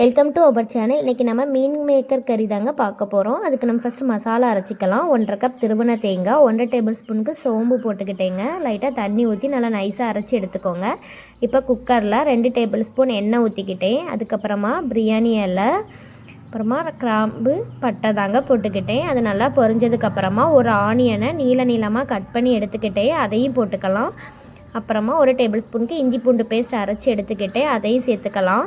Welcome to our channel இன்றைக்கி நம்ம மீன் maker கறி தாங்க பார்க்க போகிறோம் அதுக்கு நம்ம ஃபஸ்ட்டு மசாலா அரைச்சிக்கலாம். ஒன்றரை கப் திருவண தேங்காய் ஒன்றரை டேபிள் ஸ்பூனுக்கு சோம்பு போட்டுக்கிட்டேங்க. லைட்டாக தண்ணி ஊற்றி நல்லா நைஸாக அரைச்சி எடுத்துக்கோங்க. இப்போ குக்கரில் ரெண்டு டேபிள் ஸ்பூன் எண்ணெய் ஊற்றிக்கிட்டேன் அதுக்கப்புறமா பிரியாணி இலை அப்புறமா கிராம்பு பட்டை தாங்க போட்டுக்கிட்டேன். அது நல்லா பொரிஞ்சதுக்கப்புறமா ஒரு ஆனியனை நீள நீளமாக கட் பண்ணி எடுத்துக்கிட்டேன். அதையும் போட்டுக்கலாம். அப்புறமா ஒரு டேபிள் ஸ்பூனுக்கு இஞ்சி பூண்டு பேஸ்ட் அரைச்சி எடுத்துக்கிட்டேன். அதையும் சேர்த்துக்கலாம்.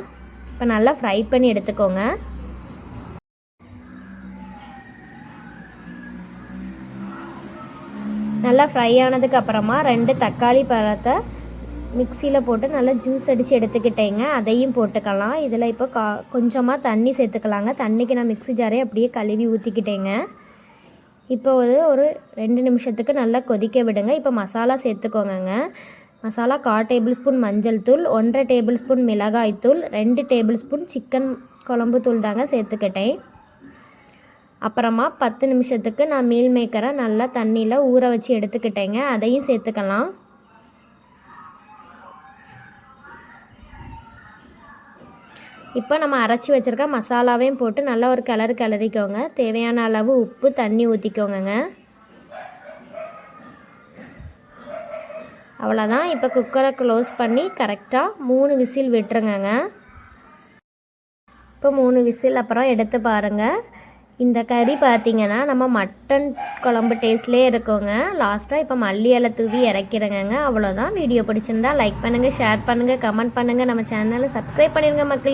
இப்போ நல்லா ஃப்ரை பண்ணி எடுத்துக்கோங்க. நல்லா ஃப்ரை ஆனதுக்கு அப்புறமா ரெண்டு தக்காளி பழத்தை மிக்சியில் போட்டு நல்லா ஜூஸ் அடித்து எடுத்துக்கிட்டேங்க. அதையும் போட்டுக்கலாம். இதில் இப்போ கா கொஞ்சமாக தண்ணி சேர்த்துக்கலாங்க. தண்ணிக்கு நான் மிக்ஸி ஜாரே அப்படியே கழுவி ஊற்றிக்கிட்டேங்க இப்போ ஒரு ஒரு ரெண்டு நிமிஷத்துக்கு நல்லா கொதிக்க விடுங்க. இப்போ மசாலா சேர்த்துக்கோங்க மசாலா கால் டேபிள் ஸ்பூன் மஞ்சள் தூள் ஒன்றரை டேபிள் ஸ்பூன் மிளகாய் தூள் ரெண்டு டேபிள் ஸ்பூன் சிக்கன் குழம்பு தூள் தாங்க சேர்த்துக்கிட்டேன். அப்புறமா பத்து நிமிஷத்துக்கு நான் மீல் மேக்கரை நல்லா தண்ணியில் ஊற வச்சு எடுத்துக்கிட்டேங்க. அதையும் சேர்த்துக்கலாம். இப்போ நம்ம அரைச்சி வச்சுருக்க மசாலாவையும் போட்டு நல்லா ஒரு கிளறு கிளறிக்கோங்க. தேவையான அளவு உப்பு தண்ணி ஊற்றிக்கோங்க அவ்வளோதான் இப்போ குக்கரை க்ளோஸ் பண்ணி கரெக்டாக மூணு விசில் விட்டுருங்கங்க. இப்போ மூணு விசில் அப்புறம் எடுத்து பாருங்கள் இந்த கறி பார்த்தீங்கன்னா நம்ம மட்டன் குழம்பு டேஸ்ட்லேயே இருக்கோங்க. லாஸ்ட்டாக இப்போ மல்லி இலை தூவி இறக்கிறேங்க அவ்வளோதான் வீடியோ பிடிச்சிருந்தா லைக் பண்ணுங்கள் ஷேர் பண்ணுங்கள் கமெண்ட் பண்ணுங்கள் நம்ம சேனலை சப்ஸ்கிரைப் பண்ணிடுங்க மக்களே.